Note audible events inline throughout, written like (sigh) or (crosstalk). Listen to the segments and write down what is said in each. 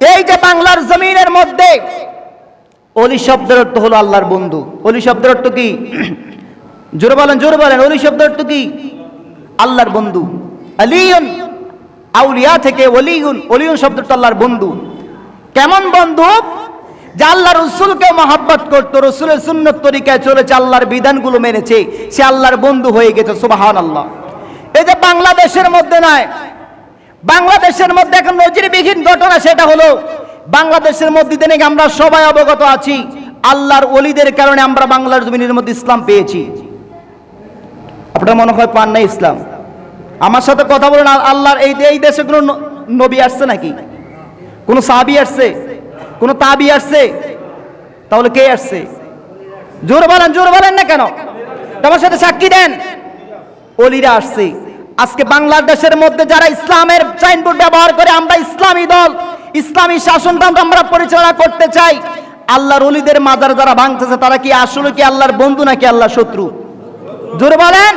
এই যে বাংলার জমিনের মধ্যে, অলি শব্দের অর্থ হলো আল্লাহর বন্ধু। অলি শব্দের অর্থ কি? (clears throat) জোরে বলেন জোরে বলেন, অলি শব্দের অর্থ কি? আল্লাহর বন্ধু। আলিয়ন, আউলিয়া থেকে অলিউন অলিউন শব্দটা আল্লাহর বন্ধু। কেমন বন্ধু? যে আল্লাহ রসুলকে মহাব্বত করতো, রসুলের সুন্নত তরিকায় চলেছে, আল্লাহর বিধানগুলো মেনেছে, সে আল্লাহর বন্ধু হয়ে গেছে সুবাহান আল্লাহ এই যে বাংলাদেশের মধ্যে নয় বাংলাদেশের মধ্যে এখন নজিরবিহীন ঘটনা সেটা হলো, বাংলাদেশের মধ্যে দিনে আমরা সবাই অবগত আছি, আল্লাহর অলিদের কারণে আমরা বাংলার জমিনের মধ্যে ইসলাম পেয়েছি। আপনার মনে হয় পান না ইসলাম? আমার সাথে কথা বলেন আল- আল্লাহর এই এই দেশে কোনো নবী আসছে নাকি? কোনো সাহাবি আসছে? কোনো তাবি আসছে? তাহলে কে আসছে? জোর বলেন জোর বলেন না কেন? তোমার সাথে সাক্ষী দেন। অলিরা আসছে। আজকে বাংলাদেশের মধ্যে যারা ইসলামের সাইনবোর্ড ব্যবহার করে, আমরা ইসলামী দল, ইসলামী শাসনতন্ত্র আমরা পরিচালনা করতে চাই। আল্লাহর অলিদের মাজার যারা ভাঙতেছে, তারা কি আসলে কি আল্লাহর বন্ধু নাকি আল্লাহর শত্রু? জোরে বলেন,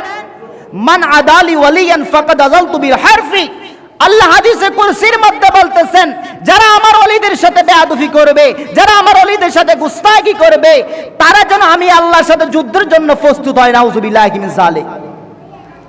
মান আদালি ওয়ালিয়ান ফাকাদ আযালতু বিল হারফি আল্লাহ হাদিসে কুরসির মধ্যে বলতেছেন, যারা আমার অলিদের সাথে বেয়াদফি করবে, যারা আমার অলিদের সাথে গুস্তাগি করবে, তারা যেন আমি আল্লাহর সাথে যুদ্ধের জন্য প্রস্তুত হয়, নাউজুবিল্লাহি মিন যালিক।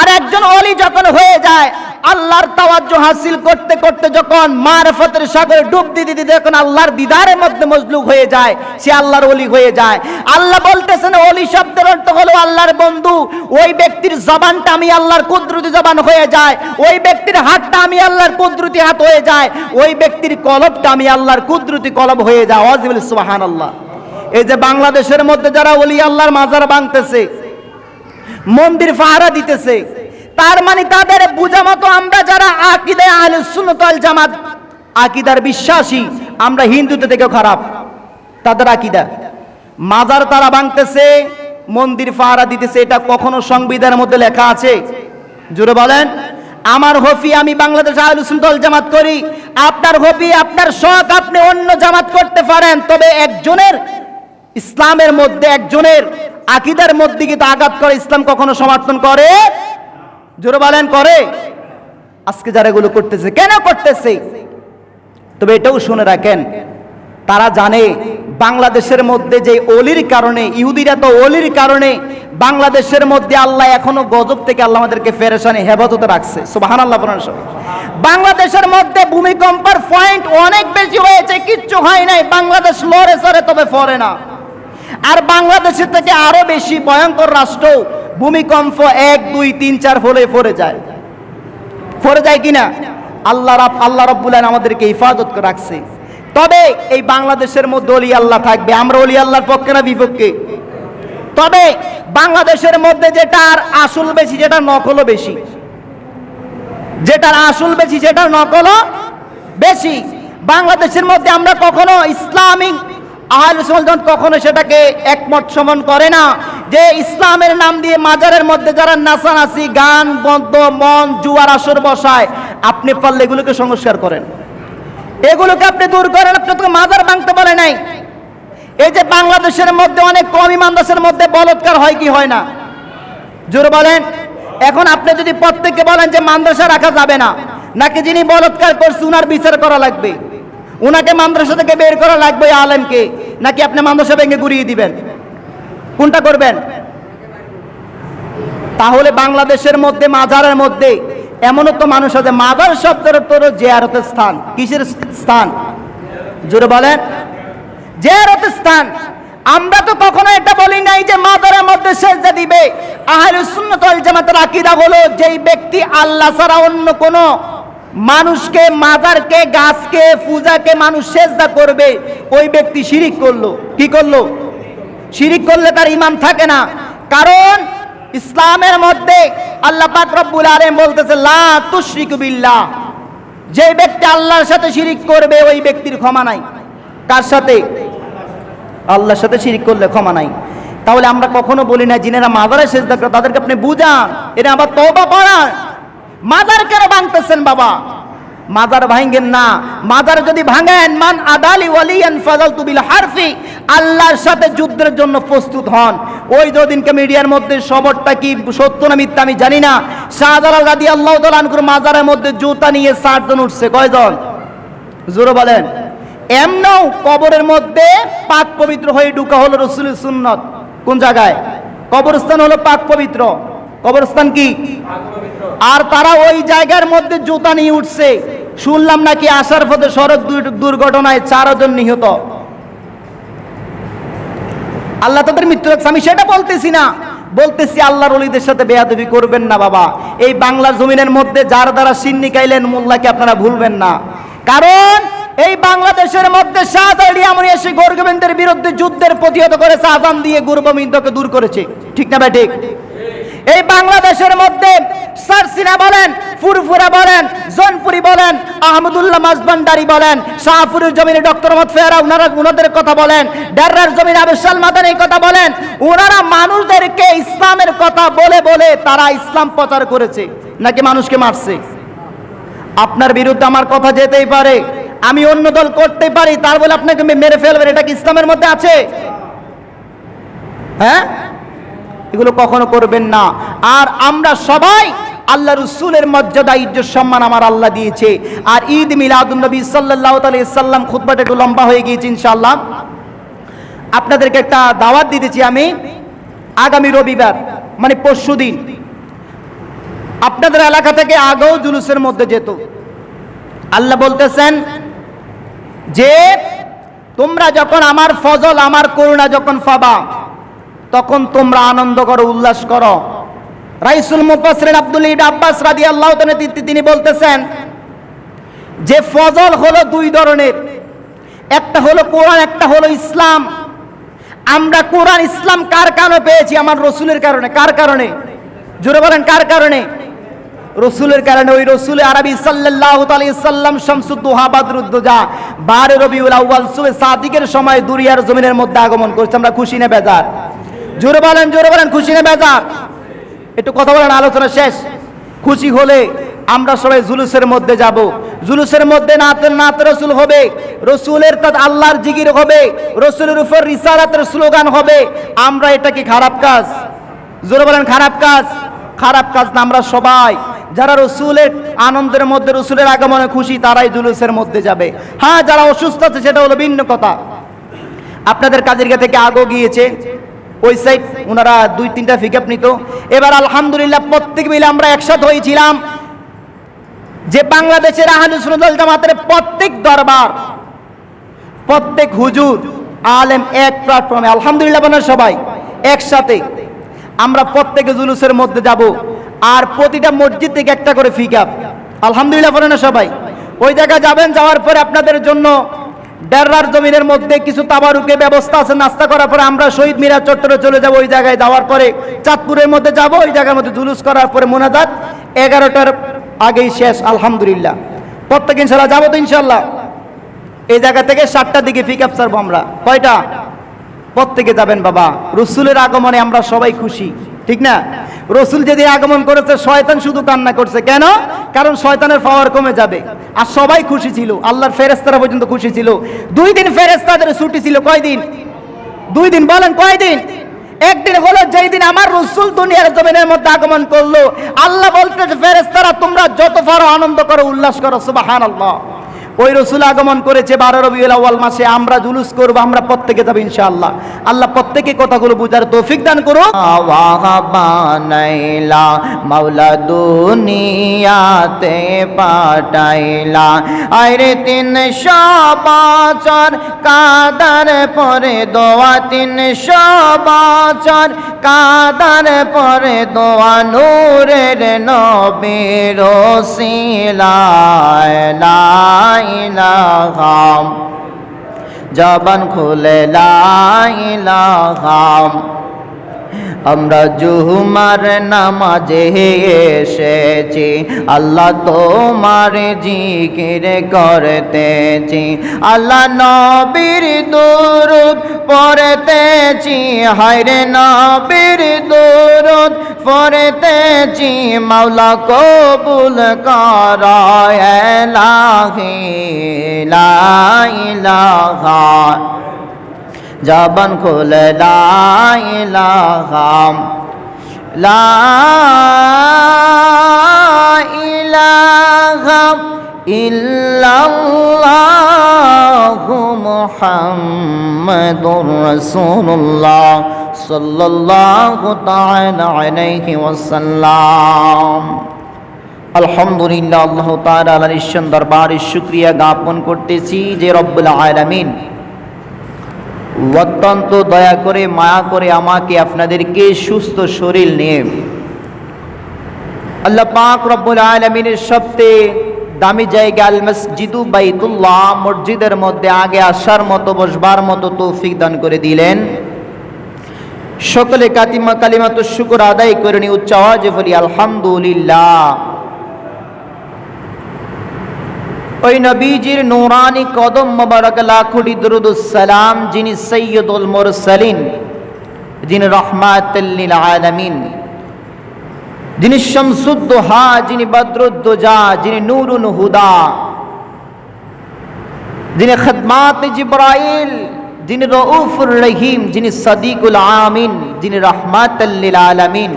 আর একজন অলি যখন হয়ে যায়, আল্লাহর তাওয়াজ্জু হাসিল করতে করতে যখন মারফতের সাগরে ডুব দিতে দিতে যখন আল্লাহর দিদারের মধ্যে মজলুক হয়ে যায়, সে আল্লাহর অলি হয়ে যায়। আল্লাহ বলতেছেন অলি শব্দের অর্থ হলো আল্লাহর বন্ধু। ওই ব্যক্তির জবানটা আমি আল্লাহর কুদরতি জবান হয়ে যায়। ওই ব্যক্তির হাতটা আমি আল্লাহর কুদরতি হাত হয়ে যায়। ওই ব্যক্তির কলবটা আমি আল্লাহর কুদরতি কলব হয়ে যায়। ওয়াজিবুল সুবহানাল্লাহ। এই যে বাংলাদেশের মধ্যে যারা অলি আল্লাহর মাজার ভাঙতেছে মন্দির পাহারা দিতেছে। তার মানে তাদের বোঝা মতো আমরা যারা আকিদায় আহলে সুন্নাত ওয়াল জামাত, আকিদার বিশ্বাসী, আমরা হিন্দুদের থেকেও খারাপ। তাদের আকিদা। মাজার তারা ভাঙতেছে, মন্দির পাহারা দিতেছে, এটা কখনো সংবিধানের মধ্যে লেখা আছে? জুড়ে বলেন, আমার হফি আমি বাংলাদেশ আহলে সুন্নাত ওয়াল জামাত করি। আপনার হফি, আপনার শখ, আপনি অন্য জামাত করতে পারেন। তবে একজনের, ইসলামের মধ্যে একজনের আকিদার মধ্যে কিন্তু আঘাত করে? ইসলাম কখনো সমর্থন করে? জোরে বলেন, করে। আজকে যারা এগুলো করতেছে, কেন করতেছে? তবে এটাও শুনে রাখেন, তারা জানে বাংলাদেশের মধ্যে যে অলির কারণে, ইহুদিরা তো অলির কারণে, বাংলাদেশের মধ্যে আল্লাহ এখনও গজব থেকে আল্লাহ আমাদেরকে ফেরেশানি, হেফাজতে রাখছে। সুবাহান আল্লাহ বাংলাদেশের মধ্যে ভূমিকম্পের পয়েন্ট অনেক বেশি হয়েছে, কিচ্ছু হয় নাই। বাংলাদেশ লড়ে সরে তবে ফরে না। আর বাংলাদেশের থেকে আরও বেশি ভয়ঙ্কর রাষ্ট্র ভূমিকম্প এক, দুই, তিন, চার ফলে পড়ে যায়। পড়ে যায় কিনা? আল্লাহ রাব, আল্লাহ রব্বুল আমাদেরকে হিফাজত রাখছে। তবে এই বাংলাদেশের মধ্যে অলি আল্লাহ থাকবে। আমরা অলি আল্লাহর পক্ষে না বিপক্ষে? তবে বাংলাদেশের মধ্যে যেটার আসল বেশি যেটা নকলও বেশি। যেটার আসল বেশি সেটার নকলও বেশি। বাংলাদেশের মধ্যে আমরা কখনো ইসলামিক আহল সুন্নাত কখনো সেটাকে একমত সমন করে না। যে ইসলামের নাম দিয়ে মাজারের মধ্যে যারা নাচানাচি, গান বদ্ধ মন, জুয়ার আসর বসায়, আপনি পারলে এগুলোকে সংস্কার করেন। এগুলোকে আপনি দূর করেন, আপনি তো মাজার ভাঙতে পারে নাই। এই যে বাংলাদেশের মধ্যে অনেক কম ইমানদাসের মধ্যে বলৎকার হয় কি হয় না? জোর বলেন। এখন আপনি যদি প্রত্যেককে বলেন যে মাদ্রাসা রাখা যাবে না, নাকি যিনি বলৎকার করছে, উনার বিচার করা লাগবে? উনাকে মাদ্রাসা থেকে বের করা লাগবে আলেমকে, নাকি আপনি মাদ্রাসা ভেঙে গুড়িয়ে দিবেন? কোনটা করবেন? তাহলে বাংলাদেশের মধ্যে, মাজারের মধ্যে এমনও তো মানুষ আছে মাদার শব্দের তোর জেয়ারতের স্থান। কিসের স্থান? জোরে বলেন। জেয়ারতের স্থান। আমরা তো কখনো এটা বলি নাই যে মাদারের মধ্যে সেজদা দিবে। আহলুস সুন্নাত ওয়াল জামাতের আকীদা হলো যেই ব্যক্তি আল্লাহ ছাড়া অন্য কোন মানুষকে, মাজারকে, গাছকে, পূজাকে মানুষ সেজদা করবে। ওই ব্যক্তি শিরিক করল। কি করল? শিরিক করলে তার ইমান থাকে না। কারণ ইসলামের মধ্যে আল্লাহ পাক রব্বুল আলামিন বলতেছে, লা তুশরিকু বিল্লাহ। যে ব্যক্তি আল্লাহর সাথে শিরিক করবে, ওই ব্যক্তির ক্ষমা নাই। কার সাথে? আল্লাহর সাথে শিরিক করলে ক্ষমা নাই। তাহলে আমরা কখনো বলি না, যিনারা মাজারে সেজদা করে, তাদেরকে আপনি বুঝান। এটা আবার তওবা করান মাজার কেন ভাঙতেছেন বাবা? মাজার ভাঙ্গেন না। মাজার যদি ভাঙেন, মান আদালি ওয়ালিয়ান ফাজাল তুবিল হারফি, আল্লাহর সাথে যুদ্ধের জন্য প্রস্তুত হন। ওই দিনকে মিডিয়ার মধ্যে সবরটা কি সত্য না মিথ্যা আমি জানি না। শাহজালাল রাদি আল্লাহ তালানকুর মাজারের মধ্যে জুতা নিয়ে ষাটজন উঠছে। কয়জন? জোরে বলেন। এমনও কবরের মধ্যে পাক পবিত্র হয়ে ঢুকা হলো রসুলের সুন্নত। কোন জায়গায়? কবরস্থান হলো পাক পবিত্র। কবরস্থান কি? আর তারা ওই জায়গার মধ্যে জুতা নিয়ে উঠছে। শুনলাম নাকি আসার পথে সড়ক দুর- দুর্ঘটনায় চারজন নিহত। আল্লাহ তাদের মৃত্যু রাখছে আমি সেটা বলতেছি না। বলতেছি আল্লাহর অলিদের সাথে বেয়াদবি করবেন না বাবা। এই বাংলার জমিনের মধ্যে যার দ্বারা সিন্নি কাইলেন মোল্লাকে আপনারা ভুলবেন না। কারণ এই বাংলাদেশের মধ্যে এমন এসে গোরগোবিন্দের বিরুদ্ধে যুদ্ধের প্রতিহত করেছে, আজান দিয়ে গোরগোবিন্দকে দূর করেছে। ঠিক না ভাই, ঠিক? এই বাংলাদেশের মধ্যে সারসিনা বলেন, ফুরফুরা বলেন, জনপুরি বলেন, আহমদুল্লাহ মাজবান্ডারি বলেন, শাহপুরের জমিনে ডক্টর মত ফেরা উনারা উনাদের কথা বলেন, ডার্রার জমিনে আবেশাল মাদানির কথা বলেন ওনারা মানুষদেরকে ইসলামের কথা বলে বলে তারা ইসলাম প্রচার করেছে, নাকি মানুষকে মারছে? আপনার বিরুদ্ধে আমার কথা যেতেই পারে, আমি অন্য দল করতে পারি, তার বলে আপনাকে মেরে ফেলবেন, এটা কি ইসলামের মধ্যে আছে? হ্যাঁ? এগুলো কখনো করবেন না। আর আমরা সবাই আল্লাহ রসুলের মর্যাদা, ইজ্জত, সম্মান আমার আল্লাহ দিয়েছে। আর ঈদ মিলাদুল নবী সাল্লাহ সাল্লাম, খুতবাটা একটু লম্বা হয়ে গিয়েছে ইনশাআল্লাহ। আপনাদেরকে একটা দাওয়াত দিতেছি আমি। আগামী রবিবার মানে পরশু দিন, আপনাদের এলাকা থেকে আগেও জুলুসের মধ্যে যেত। আল্লাহ বলতেছেন যে তোমরা যখন আমার ফজল, আমার করুণা যখন পাবা তখন তোমরা আনন্দ করো, উল্লাস করো। রাইসুল মুফাসরিন আব্দুল ইদ আব্বাস রাদিয়াল্লাহু তাআলা তিনি বলতেছেন, যে ফজল হলো দুই ধরনের। একটা হলো কোরআন, একটা হলো ইসলাম। আমরা কোরআন, ইসলাম কার কারণে পেয়েছি? আমার রসুলের কারণে। কার কারণে? জোরে বলেন, কার কারণে? রসুলের কারণে। ওই রসুল আরবি সাল্লাম শামসুদ্দোহা বাদরুদ্দোজা, বারে রবিউল আউয়াল সুবে সাদিকের সময় দুরিয়ার জমিনের মধ্যে আগমন করছে। আমরা খুশি না, বেজার। জোরে বলেন জোরে বলেন, খুশি না বেজার? একটু কথা বলেন, আলোচনা শেষ। খুশি হলে আমরা সবাই জুলুসের মধ্যে যাব। জুলুসের মধ্যে নাতে নাত রসুল হবে। রসুলের তার আল্লাহর জিগির হবে। রসুলের উপর রিসালাতের স্লোগান হবে। আমরা এটা কি খারাপ কাজ? জোরে বলেন, খারাপ কাজ? খারাপ কাজ না, আমরা সবাই। যারা রসুলের আনন্দের মধ্যে, রসুলের আগমনে খুশি, তারাই জুলুসের মধ্যে যাবে। হ্যাঁ যারা অসুস্থ আছে, সেটা হলো ভিন্ন কথা। আপনাদের কাজের থেকে আগো গিয়েছে। ওই সাইড ওনারা দুই, তিনটা পিকআপ নিত। এবার আলহামদুলিল্লাহ প্রত্যেক মিলে আমরা একসাথে হয়েছিলাম। যে বাংলাদেশের আহলুসুল জামাতের প্রত্যেক দরবার, প্রত্যেক হুজুর, আলেম এক প্ল্যাটফর্মে, আলহামদুলিল্লাহ বলেন সবাই, একসাথে আমরা প্রত্যেকে জুলুসের মধ্যে যাব আর প্রতিটা মসজিদ থেকে একটা করে পিকআপ আলহামদুলিল্লাহ বলেন সবাই, ওই জায়গায় যাবেন, যাওয়ার পরে আপনাদের জন্য ডেরার জমিনের মধ্যে কিছু তাবারুকে ব্যবস্থা আছে, নাস্তা করার পরে আমরা শহীদ মিরা চত্বরে চলে যাব ওই জায়গায় যাওয়ার পরে, চাঁদপুরের মধ্যে যাব, ওই জায়গার মধ্যে জুলুস করার পরে মোনাজাত এগারোটার আগেই শেষ, আলহামদুলিল্লাহ। প্রত্যেক ইনশাল্লাহ যাব তো ইনশাল্লাহ এই জায়গা থেকে সাতটার দিকে পিক আপ ছাড়বো আমরা। কয়টা? প্রত্যেকে যাবেন বাবা। রসুলের আগমনে আমরা সবাই খুশি। ঠিক না? রসুল যেদিন আগমন করেছে, শয়তান শুধু কান্না করছে। কেন? কারণ শয়তানের পাওয়ার কমে যাবে। আর সবাই খুশি ছিল। আল্লাহর ফেরেস্তারা পর্যন্ত খুশি ছিল। দুই দিন ফেরেস্তাদের ছুটি ছিল কয়দিন দুই দিন বলেন কয়দিন একদিন হলো যেই দিন আমার রসুল দুনিয়ার জমিনের মধ্যে আগমন করল। আল্লাহ বলতেছে ফেরেস্তারা তোমরা যত পারো আনন্দ করো, উল্লাস করো সুবাহান আল্লাহ ওই রসুল আগমন করেছে বারো রবিউল আউয়াল মাসে, আমরা জুলুস করব, আমরা প্রত্যেকে যাব ইনশাআল্লাহ। আল্লাহ প্রত্যেকে কথাগুলো বুঝার তৌফিক দান করুন। বানাইলা মাওলা দুনিয়াতে পাঠাইলা। আরে তিনশো বছর কাদার পরে দোয়া তিনশো বছর কাদার পরে দোয়া, নূরের নবীর সিলাইলাম জবান খুলে লাইলাম আমরা জুহুমার নামাজে এসেছি, আল্লাহ তোমার জিকির করতেছি, আল্লাহ নবীর দুরুদ পড়তেছি, হায়রে নবীর দুরুদ পড়তেছি, মাওলা কবুল কর, এলাহি, লা ইলাহা জবান খুলে লা ইলাহা লা ইলাহা ইল্লাল্লাহু মুহাম্মাদুর রাসূলুল্লাহ সাল্লাল্লাহু তাআলা আলাইহি ওয়াসাল্লাম। আলহামদুলিল্লাহ, আল্লাহ তাআলার ঈশ্বর শুকরিয়া জ্ঞাপন করতেছি যে রব্বুল আলামিন অত্যন্ত দয়া করে, মায়া করে আমাকে আপনাদেরকে সুস্থ শরীর নিয়ে। আল্লাহ পাক রব্বুল আলমিনের সবচেয়ে দামি জায়গা আল মসজিদু বাইতুল্লাহ, মসজিদের মধ্যে আগে আসার মতো, বসবার মতো তৌফিক দান করে দিলেন। সকলে কাতিমা কালিমা তো শুকুর আদায় করে নি উচ্চ আওয়াজে বলি, আলহামদুলিল্লাহ। ওই নবীজির নুরানি কদম মোবারক, লাখুটি দুরুদুসালাম যিনি সৈয়দুল মুরসালিন, যিনি রহমাতাল্লিল আলামিন, যিনি শামসুদ্দোহা, যিনি বদরুদ্দোজা, যিনি নুরুন হুদা, যিনি খদমাত জিব্রাইল, যিনি রউফুর রহিম, যিনি সদিকুল আমিন, যিনি রহমাতাল্লিল আলামিন।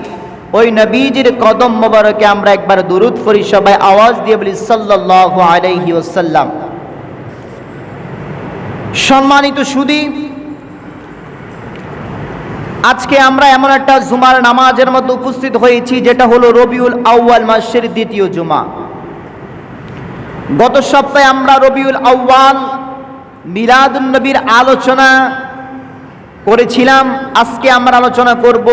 ওই নবীজির কদম মোবারকে আমরা একবার দুরুদ করি সবাই আওয়াজ দিয়ে বলি, সাল্লাল্লাহু আলাইহি ওয়াসাল্লাম। সম্মানিত সুদী, আজকে আমরা এমন একটা জুমার নামাজের মতো উপস্থিত হয়েছি, যেটা হলো রবিউল আউয়াল মাসের দ্বিতীয় জুমা। গত সপ্তাহে আমরা রবিউল আউয়াল মিলাদুন নবীর আলোচনা করেছিলাম। আজকে আমরা আলোচনা করব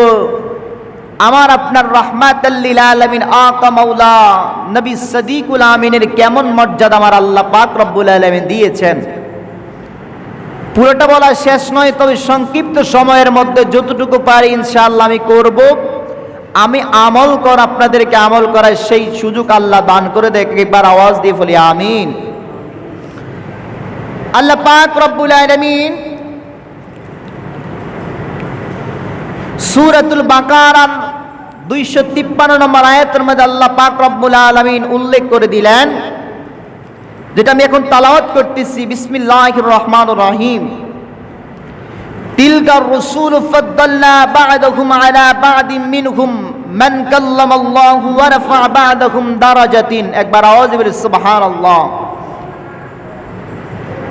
আমার আপনার রহমাতাল্লিল আলমিন নবী সদিকুল আমিনের কেমন মর্যাদা আমার আল্লাহ পাক রব্বুল আলমিন দিয়েছেন। পুরোটা বলা শেষ নয়, তবে সংক্ষিপ্ত সময়ের মধ্যে যতটুকু পারি ইনশাআল্লাহ আমি করব। আমি আমল কর, আপনাদেরকে আমল করার সেই সুযোগ আল্লাহ দান করে দেখ একবার আওয়াজ দিয়ে বলি, আমিন। আল্লাহ পাক রব্বুল আলামিন সূরাতুল বাকারার দুইশো তিপ্পান্ন নম্বর আয়াতের মধ্যে আল্লাহ পাক রব্বুল আলামিন উল্লেখ করে দিলেন, যেটা আমি এখন তালাওয়াত করতেছি বিসমিল্লাহ রহমান রহিম। তিলকার রসুল ফদ্দাল্লা বা'দাহুম আলা বা'দিন মিনহুম মান কাল্লামাল্লাহু ওয়া রাফা বা'দাহুম দারাজাতিন। একবার আওয়াজ বলে সুবহানাল্লাহ।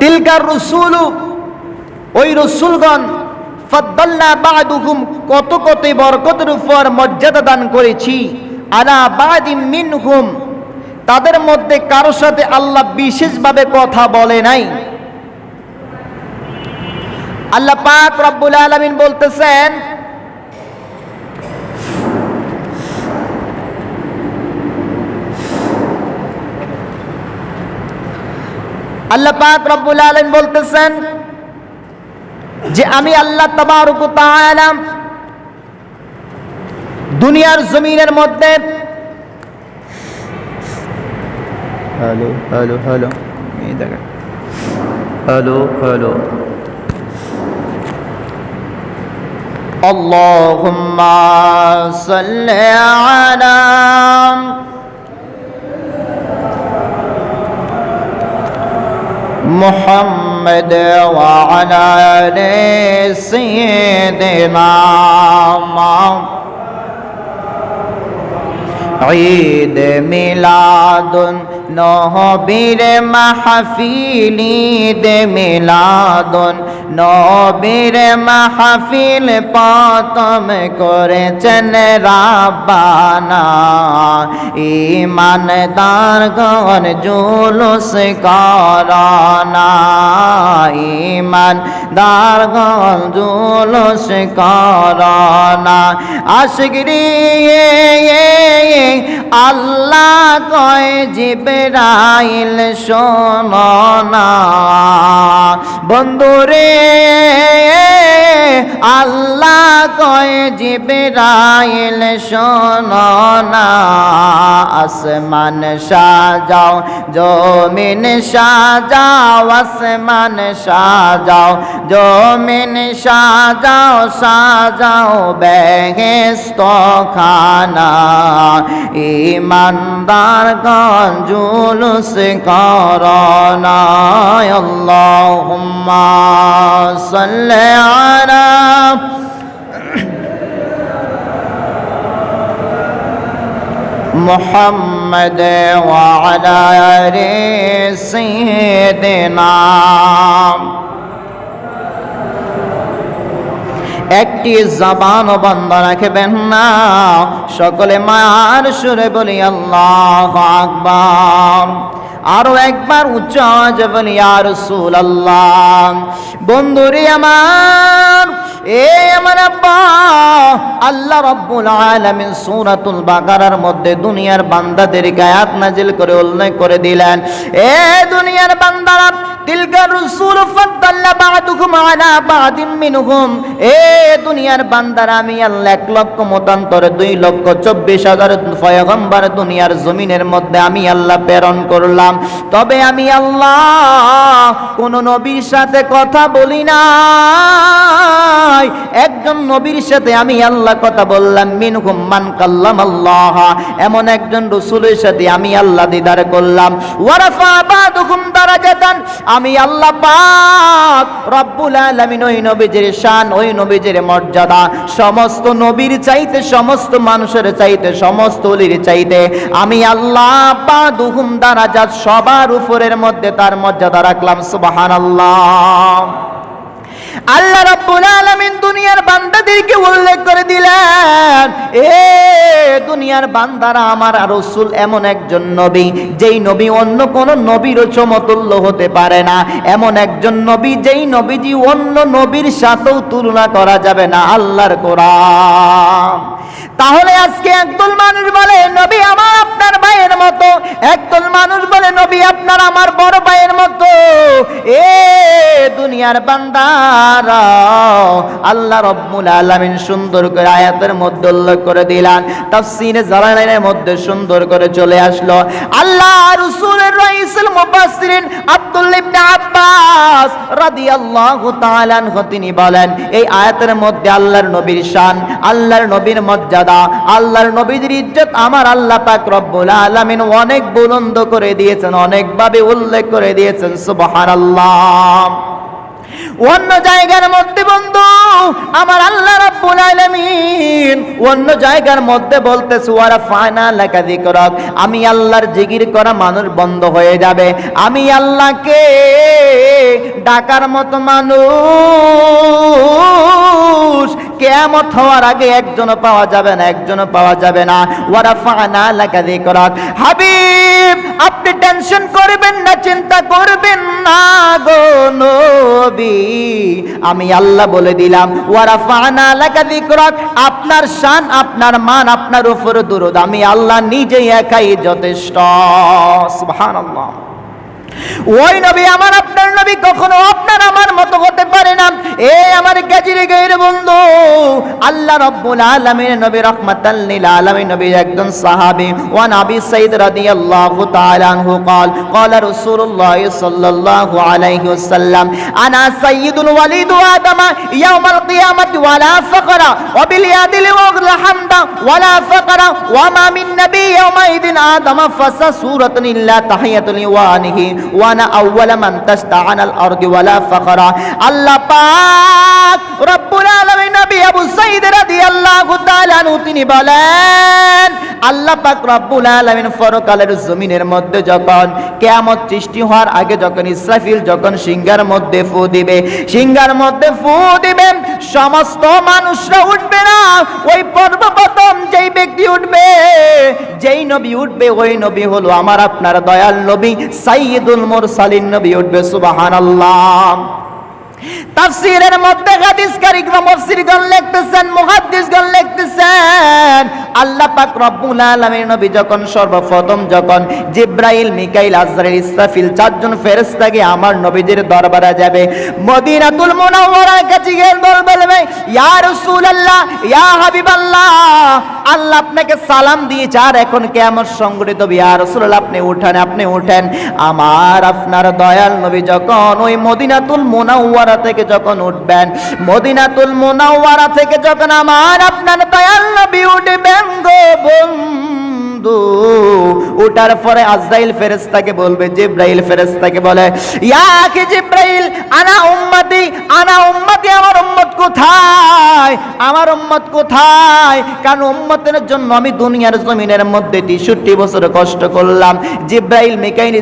তিলকার রসুল, ওই রসুলগণ ফদ্দাল্লা বা'দুহুম, কত কত বরকতের উপর মর্যাদা দান করেছি। আলা বা'দিন মিনহুম, তাদের মধ্যে কারোর সাথে আল্লাহ বিশেষভাবে কথা বলে নাই। আল্লাহ পাক রব্বুল আলমিন বলতেছেন, আল্লাহ পাক রব্বুল আলমিন বলতেছেন যে আমি আল্লাহ তাবারক তাআলা দুনিয়ার জমিনের মধ্যে হ্যালো হ্যালো হ্যালো এই দেখেন হ্যালো হ্যালো اللهم صل على محمد محمد وعلى آل سيدنا محمد عيد ميلاد নহবীর মাহফিল ঈদ মিলাদুন। নবীর মাহফিল পাতম করেছেন রাব্বানা। ইমানদার গণ জুলুস করনা ইমান দার গণ জুলুস করনা আশগরি আল্লাহ কয়, জিবরাইল শোনো বন্ধুরে, আল্লাহ কয়, জিবরাইল শোনো আসমান সাজাও, জমিন সাজাও, আসমান সাজাও জমিন সাজাও সাজাও বেহেস্ত খানা ইমানদার গণ জুলুস করনা আল্লাহুম্মা সাল্লি আলা محمد وعلى آل سيدنا একটি জবান বন্ধ রাখবেন না। সকলে মার সুরে বলি, আল্লাহ আকবার। আরও একবার উচ্চ বলি আর সুল আল্লাহ বন্ধুরে আমার এ আমার আল্লাহ মধ্যে দুনিয়ার নাজিল করে উল্লেখ করে দিলেন। এ দুনিয়ার বান্দারা এ দুনিয়ার বান্দারা, আমি আল্লাহ এক লক্ষ মতান্তরে দুই লক্ষ চব্বিশ হাজার দুনিয়ার জমিনের মধ্যে আমি আল্লাহ প্রেরণ করলাম। তবে আমি আল্লাহ কোন নবীর সাথে কথা বলি নাই একজন নবীর সাথে আমি আল্লাহ কথা বললাম, মিনহুম মান কাল্লাম আল্লাহ এমন একজন রসুলের সাথে আমি আল্লাহ দিদার করলাম। ওয়ারাফা বাদুকুম দারাজাতান। আমি আল্লাহ পাক রব্বুল আলামিন ওই নবীজির শান, ওই নবীজির মর্যাদা। সমস্ত নবীর চাইতে, সমস্ত মানুষের চাইতে, সমস্ত অলির চাইতে আমি আল্লাহ পাদুহুম দারাজাত সবার উপরের মধ্যে তার মর্যাদা রাখলাম, সুবহানাল্লাহ। আল্লাহ রাব্বুল আলামিন দুনিয়ার বান্দাদেরকে উল্লেখ করে দিলেন, এ দুনিয়ার বান্দারা আমার রাসূল এমন একজন নবী, যেই নবী অন্য কোন নবীর সমতুল্য হতে পারে না। এমন একজন নবী, যেই নবীজি অন্য নবীর সাথেও তুলনা করা যাবে না। আল্লাহর কোরআন। তাহলে আজকে একদল মানুষ বলে, নবী আমার আপনার ভাইয়ের মতো। একদল মানুষ বলে, নবী আপনার আমার বড় দুনিয়ার বান্দারা, আল্লাহ রব্বুল আলামিন সুন্দর করে আয়াতের মধ্যে উল্লেখ করে দিলেন, তাফসীরে জালালাইনের মধ্যে সুন্দর করে চলে আসলো। আল্লাহ রাসূলের রাইসুল মুফাসসিরিন আব্দুল্লাহ ইবনে আব্বাস রাদিয়াল্লাহু তাআলা আনহু, তিনি বলেন, এই আয়াতের মধ্যে আল্লাহর নবীর শান, আল্লাহর নবীর মর্যাদা, আল্লাহর নবীর ইজ্জত আমার আল্লাহ পাক রব্বুল আলামিন অনেক বুলন্দ করে দিয়েছেন, অনেকভাবে উল্লেখ করে দিয়েছেন, সুবহানাল্লাহ। অন্য জায়গার মধ্যে বন্ধু। আমার আল্লাহ রাব্বুল আলামিন অন্য জায়গার মধ্যে বলতেছে, ওয়ারা ফানা লাকা যিকরাক। আমি আল্লাহর জিকির করা মানুষ বন্ধ হয়ে যাবে। আমি আল্লাহকে ডাকার মতো মানুষ কেয়ামত হওয়ার আগে একজনও পাওয়া যাবে না, একজনও পাওয়া যাবে না। ওয়ারা ফানা লাকা যিকরাক। হাবিব, আপনি টেনশন করবেন না, চিন্তা করবেন না গো নবী। আমি আল্লাহ বলে দিলাম ওয়ারা ফানা লাকা যিকরাক, আপনার শান, আপনার মান, আপনার উপর দুরুদ। আমি আল্লাহ নিজেই একাই যথেষ্ট। সুবহানাল্লাহ। ওই নবী আমার আপনার নবী কখনো আপনার আমার মতো হতে পারে না এ আমার গাজিরে গায়ের বন্ধু আল্লাহ রব্বুল আলামিন নবী রাহমাতাল লিল আলামিন নবী একজন সাহাবী ওয়ান আবি সাইদ রাদিয়াল্লাহু তাআলা আনহু قال قال رسول الله صلى الله عليه وسلم انا سيد الوليد ادم يوم القيامه ولا فقر وباليد الحمد ولا فقر وما من نبي يومئذ ادم فس سوره الا تحيه لوانه وأنا اول من تستعن الأرض ولا فقرا. الله پاک رب العالمين نبي আবু তিনি বলেন, আল্লাহ পরকালের জমিনের মধ্যে যখন সৃষ্টি হওয়ার আগে যখন ইসরাফিল যখন সিংহার মধ্যে ফু দিবে, সিংহার মধ্যে ফু দিবে, সমস্ত মানুষরা উঠবে না। ওই সর্বপ্রথম যেই ব্যক্তি উঠবে, যেই নবী উঠবে, ওই নবী হলো আমার আপনার দয়াল নবী, সাইয়্যিদুল মুরসালিন নবী উঠবে, সুবহানাল্লাহ। তাফসীরের মধ্যে লিখতেছেন, মুহাদ্দিসগণ লিখতেছেন, আল্লাহ পাক রব্বুল আলামিন নবী যখন সর্বপ্রথম যখন জিব্রাইল, মিকাইল, আজরাইল, ইসরাফিল চারজন ফেরেশতাকে আমার নবীদের দরবারে যাবে, মদিনাতুল মুনাওয়ারার কাছে গিয়ে বলবে ইয়া রাসূলুল্লাহ, ইয়া হাবিবাল্লাহ, আল্লাহ আপনাকে সালাম দিয়েছে, আর এখন কেমন সংগঠিত হবে। ইয়া রাসূলুল্লাহ, আপনি উঠেন আপনি উঠেন। আমার আপনার দয়াল নবী যখন ওই মদিনাতুল মুনাওয়ারা থেকে যখন উঠবেন, মদিনাতুল মুনাওয়ারা থেকে যখন আমার আপনার দয়াল নবী উঠবেন গো বন্ধু ওঠার পরে আজরাইল ফেরেশতাকে বলবে, জিব্রাইল ফেরেশতাকে বলে, ইয়া কি জিব্রাইল, আনা উম্মতি আনা উম্মতি, আমার উম্মত কোথায়? আমার উম্মত কোথায়? কারণ উম্মতের জন্য আমি দুনিয়ার জমিনের মধ্যে তেষট্টি বছর কষ্ট করলাম। জিব্রাইল, মিকাইল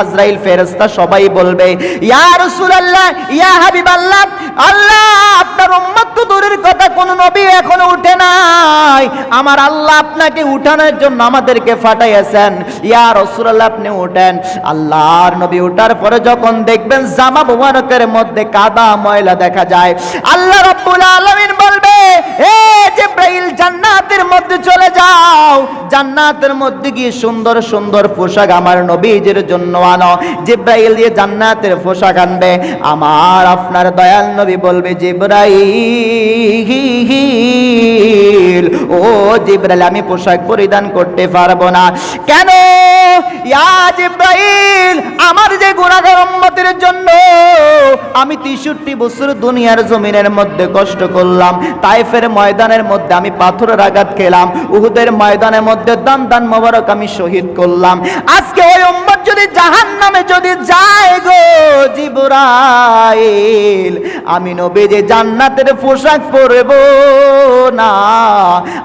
আজরাইল ফেরেশতা সবাই বলবে, ইয়া রাসূলুল্লাহ, ইয়া হাবিবাল্লাহ, আল্লাহ আপনার উম্মত তো দূরের কথা, কোন নবী এখনও উঠে নাই। আমার আল্লাহ আপনাকে উঠানোর জন্য আমাদেরকে ফাটাইয়াছেন ইয়া রাসূলুল্লাহ, আপনি উঠেন। আল্লাহর নবী উঠার পরে যখন দেখবেন জামা মুবারকের মধ্যে কাদা ময়লা দেখা যায়, আল্লাহ রাব্বুল আলামিন বলবে, এ জিব্রাইল, জান্নাতের মধ্যে চলে যাও। জান্নাতের মধ্যে গিয়ে সুন্দর সুন্দর পোশাক আমার নবীজির জন্য আনো। জিব্রাইল দিয়ে জান্নাতের পোশাক আনবে। আমার আপনার দয়াল নবী বলবে, জিব্রাইল ও জিব্রাইল, আমি পোশাক পরিধান করতে পারব না। কেন? জিব্রাইল, আমার যে জন্য আমি তেষট্টি বছর দুনিয়ার জমিনের মধ্যে কষ্ট করলাম, তাইফের ময়দানের মধ্যে আমি পাথরের আঘাত খেলাম, উহুদের ময়দানের মধ্যে দান দান মোবারক আমি শহীদ করলাম। আজকে ওই যদি জাহান নামে যদি যায় গো জিবুরাইল, আমি নবী যে জান্নাতের পোশাক পরব না,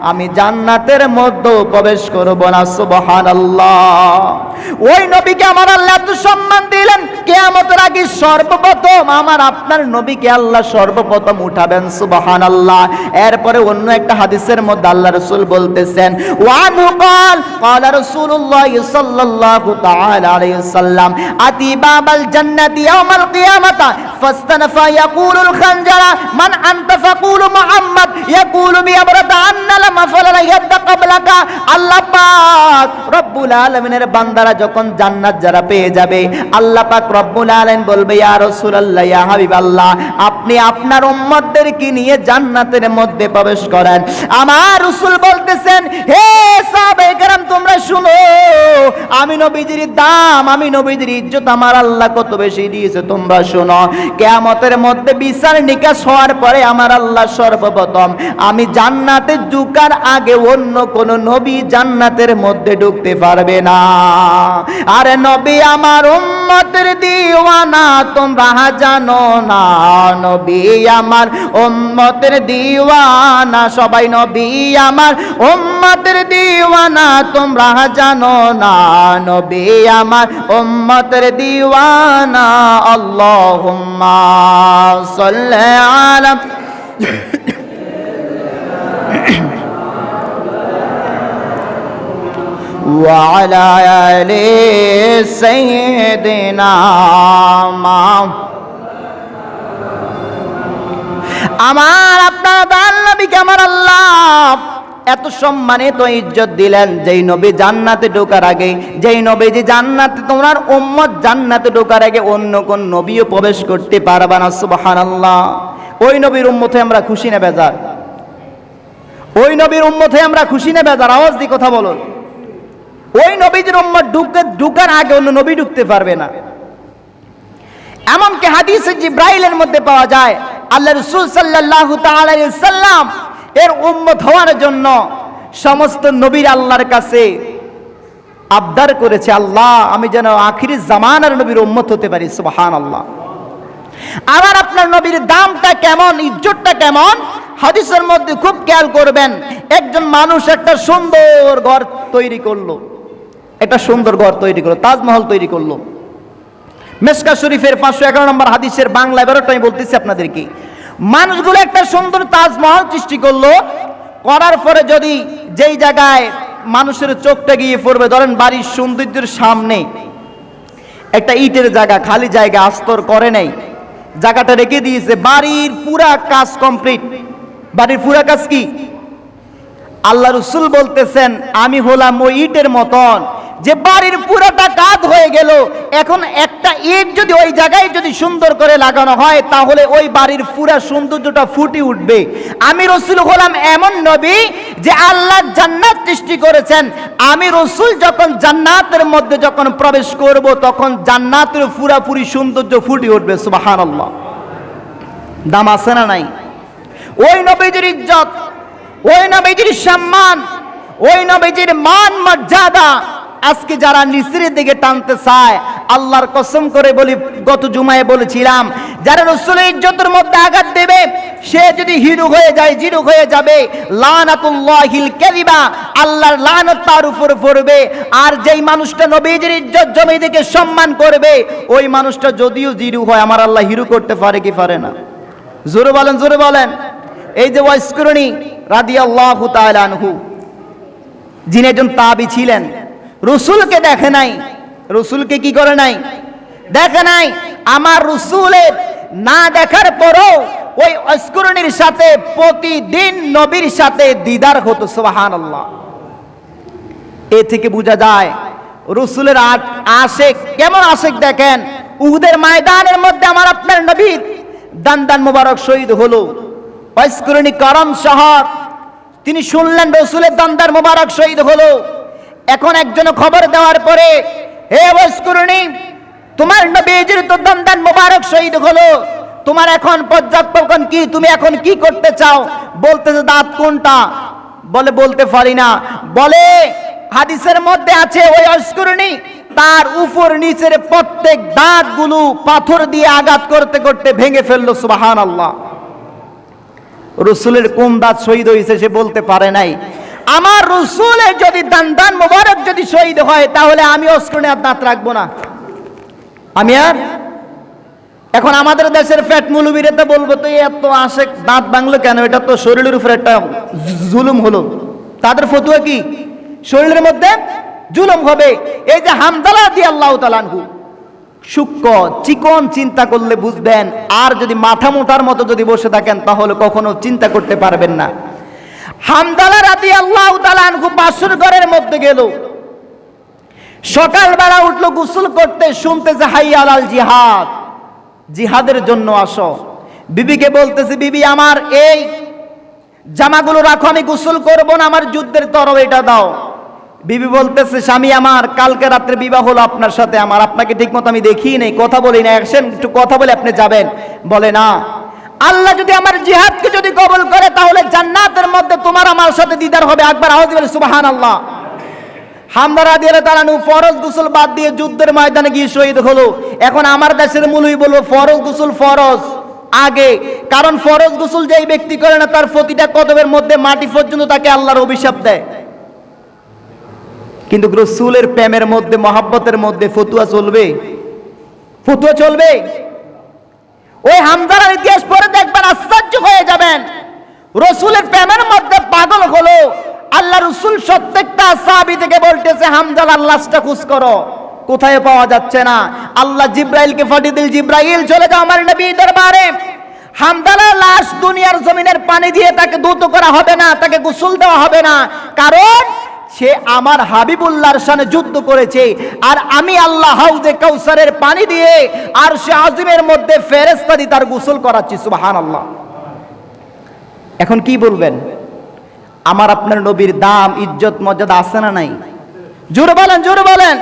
আমি জান্নাতের মধ্যে প্রবেশ করব না সুবহান আল্লাহ ওই নবীকে আমার আল্লাহ তো সম্মান দিলেন, কেয়ামতের আগে সর্বপ্রথম আমার আপনার নবীকে আল্লাহ সর্বপ্রথম উঠাবেন সুবহান আল্লাহ এরপরে অন্য একটা হাদিসের মধ্যে আল্লাহ রসুল বলতেছেন, ওয়া মুকাল কালা রাসূলুল্লাহ সাল্লাল্লাহু তাআলা আপনি আপনার উম্মতদেরকে নিয়ে জান্নাতের মধ্যে প্রবেশ করেন। আমার বলতেছেন, হে সাহাবে তোমরা শুনো, আমি নবীজির দান দাম আমি নবীজির ইজ্জত আমার আল্লাহ কত বেশি দিয়েছে, তোমরা শোনো। কেয়ামতের মধ্যে বিচার নিকাশ হওয়ার পরে আমার আল্লাহ সর্বপ্রথম, আমি জান্নাতে ঢুকার আগে অন্য কোন নবী জান্নাতের মধ্যে ঢুকতে পারবে না। আরে নবী, আমার উম্মতের দিওয়ানা, তোমরা জানো না, নবী আমার উম্মতের দিওয়ানা, সবাই নবী আমার উম্মতের দিওয়ানা তোমরা জানো না নবী আমার উম্মতের দিওয়ানা আল্লাহুম্মা সাল্লি আলা وعلى آل سيدنا ما- আমার আপনার দান নবীকে আমার আল্লাহ এত সম্মানিত ইজ্জত দিলেন, যেই নবী জান্নাতে ঢোকার আগে, যেই নবী যে জান্নাতে, তোমার উম্মত জান্নাতে ঢোকার আগে অন্য কোন নবীও প্রবেশ করতে পারবে না, সুবহানাল্লাহ। ওই নবীর উম্মতে আমরা খুশি না বেজার? ওই নবীর উম্মতে আমরা খুশি না বেজার? আওয়াজ দিয়ে কথা বলুন। ওই নবীদের উম্মত ঢুকে ঢুকার আগে অন্য নবী ঢুকতে পারবে না। এমনকি হাদিসে জিব্রাইলের মধ্যে পাওয়া যায়, আল্লাহ রসুল আলাইহি সাল্লাম এর উম্মত হওয়ার জন্য সমস্ত নবীর আল্লাহর কাছে আবদার করেছে, আল্লাহ, আমি যেন আখিরি জামানার নবীর উম্মত হতে পারি। সুবহানাল্লাহ। আবার আপনার নবীর দামটা কেমন, ইজ্জতটা কেমন? হাদিসের মধ্যে খুব খেয়াল করবেন, একজন মানুষ একটা সুন্দর ঘর তৈরি করল। একটা সুন্দর ঘর তৈরি করল, তাজমহল তৈরি করল। মেসকা শরীফের পাঁচশো এগারো নম্বর হাদিসের বাংলা বেরোটা আমি বলতেছি আপনাদেরকে। মানুষগুলো একটা সুন্দর তাজমহল সৃষ্টি করল। করার পরে যদি যেই জায়গায় মানুষের চোখটা গিয়ে পড়বে, ধরেন বাড়ির সৌন্দর্যের সামনে একটা ইটের জায়গা, খালি জায়গা, আস্তর করে নাই। জায়গাটা রেখে দিয়েছে, বাড়ির পুরা কাজ কমপ্লিট বাড়ির পুরা কাজ কি? আল্লাহ রসুল বলতেছেন, আমি হলাম ওই ইটের মতন। যে বাড়ির পুরোটা কাজ হয়ে গেল, এখন একটা ইট যদি ওই জায়গায় যদি সুন্দর করে লাগানো হয়, তাহলে ওই বাড়ির পুরা সৌন্দর্যটা ফুটে উঠবে। আমি রসুল হলাম এমন নবী যে আল্লাহ জান্নাত সৃষ্টি করেছেন। আমি রসুল যখন জান্নাতের মধ্যে যখন প্রবেশ করব, তখন জান্নাতের পুরাপুরি সৌন্দর্য ফুটে উঠবে সুবাহান আল্লাহ দাম আছে না নাই? ওই নবীজির ইজ্জত, ওই নবীজির সম্মান, ওই নবীজির মান মর্যাদা আজকে যারা নিচের দিকে টানতে চায়, আল্লাহর কসম করে বলি, গত জুমায় বলেছিলাম, যারা রসুলের ইজ্জতের মধ্যে আঘাত দেবে, সে যদি হিরু হয়ে যায়, জিরু হয়ে যাবে, লানাতুল্লাহিল আল্লাহর লানত তার উপর পড়বে, আর যেই মানুষটা নবীজির ইজ্জত জমি দিকে সম্মান করবে, ওই মানুষটা যদিও জিরু হয়, আমার আল্লাহ হিরু করতে পারে কি পারে না। জোরে বলেন জোরে বলেন। এই যে ওয়াইস্করণী রাদি আল্লাহ আনহু, যিনি একজন তাবি ছিলেন রসুলকে দেখে নাই। রসুলকে কি করে নাই? দেখে নাই। আমার রসুলের না দেখার পরও ওই অস্করণীর সাথে, প্রতিদিন নবীর সাথে দিদার হতো আল্লাহ এ থেকে বোঝা যায়, রসুলের আশেক, কেমন আশেক দেখেন? উহুদের ময়দানের মধ্যে আমার আপনার নবীর দান মুবারক শহীদ হলো। অস্করণী করম শহর, তিনি শুনলেন রসুলের দান্দার মুবারক শহীদ হলো। এখন একজন খবর দেওয়ার পরে, হে অস্করণী তোমার নবীজির তো দান্দান মুবারক শহীদ হলো। তোমার এখন পর্যাপ্তক্ষণ কি? তুমি এখন কি করতে চাও? বলতেছে দাঁত কোনটা? বলে, বলতে পারি না। বলে, হাদিসের মধ্যে আছে, ওই অস্করণী তার উপর নিচের প্রত্যেক দাঁতগুলো পাথর দিয়ে আঘাত করতে করতে ভেঙে ফেলল। সুবাহান আল্লাহ রসুলের কোন দাঁত শহীদ হয়েছে সে বলতে পারে নাই। আমার রসুলের যদি দান দান মোবারক যদি শহীদ হয়, তাহলে আমি অস্করণে আর দাঁত রাখব না। আমি আর? এখন আমাদের দেশের ফ্যাট মুলুবিরে তো বলব তো এত আসে দাঁত বাংলো কেন? এটা তো শরীরের উপরে একটা জুলুম হলো। তাদের ফতুয়া কি? শরীরের মধ্যে জুলুম হবে। এই যে হামদালা দিয়ে আল্লাহ তালানহু সূক্ষ্ম, চিকন চিন্তা করলে বুঝবেন, আর যদি মাথা মোটার মতো যদি বসে থাকেন, তাহলে কখনো চিন্তা করতে পারবেন না। হামদালা রাতি আল্লাহ তালানহু বাসর ঘরের মধ্যে গেল। সকালবেলা উঠল গোসল করতে শুনতেছে হাই আলাল জিহাদ। জিহাদের জন্য আসো। বিবিকে বলতেছে, বিবি, আমার এই জামাগুলো রাখো, আমি গোসল করব না, আমার যুদ্ধের তরব এটা দাও। বিবি বলতেছে, স্বামী আমার, কালকে রাত্রে বিবাহ হলো আপনার সাথে, আমার। আপনাকে ঠিক মতো আমি দেখি নেই, কথা বলি না। একশন একটু কথা বলে আপনি যাবেন। বলে, না আল্লাহ যদি আমার জিহাদকে যদি কবল করে, তাহলে জান্নাতের মধ্যে তোমার আমার সাথে দিদার হবে। একবার আওয়াজ বলে সুবাহান আল্লাহ হামদারা দিয়ে ফরজ গুসল বাদ দিয়ে যুদ্ধের ময়দানে গিয়ে শহীদ হলো। এখন আমার দেশের মূলই বলব, ফরজ গুসল ফরজ। আগে, কারণ ফরজ গুসল যেই ব্যক্তি করে না, তার প্রতিটা কদবের মধ্যে মাটি পর্যন্ত তাকে আল্লাহর অভিশাপ দেয়। কিন্তু রসুলের প্রেমের মধ্যে, মহাব্বতের মধ্যে ফতুয়া চলবে। ফতুয়া চলবে? ওই হামদারার ইতিহাস পরে দেখবেন আশ্চর্য হয়ে যাবেন। রসুলের প্রেমের মধ্যে পাগল হলো, আল্লাহ রসুল প্রত্যেকটা সাহাবি থেকে বলতেছে হামদালার লাশটা খুঁজ করো। কোথায় পাওয়া যাচ্ছে না? আল্লাহ জিব্রাইলকে ফাটিয়ে দিল, জিব্রাইল চলে যাও আমার নবী দরবারে। হামদালার লাশ দুনিয়ার জমিনের পানি দিয়ে তাকে দ্রুত করা হবে না, তাকে গোসল দেওয়া হবে না। কারণ সে আমার হাবিবুল্লাহর সানে যুদ্ধ করেছে। আর আমি আল্লাহ হাউজে কৌসারের পানি দিয়ে আর সে আজিমের মধ্যে ফেরেস্তাদি তার গোসল করাচ্ছি সুবাহান আল্লাহ এখন কি বলবেন? আমার আপনার নবীর দাম, ইজ্জত, মর্যাদা আছে না নাই? জোরে বলেন জোরে বলেন।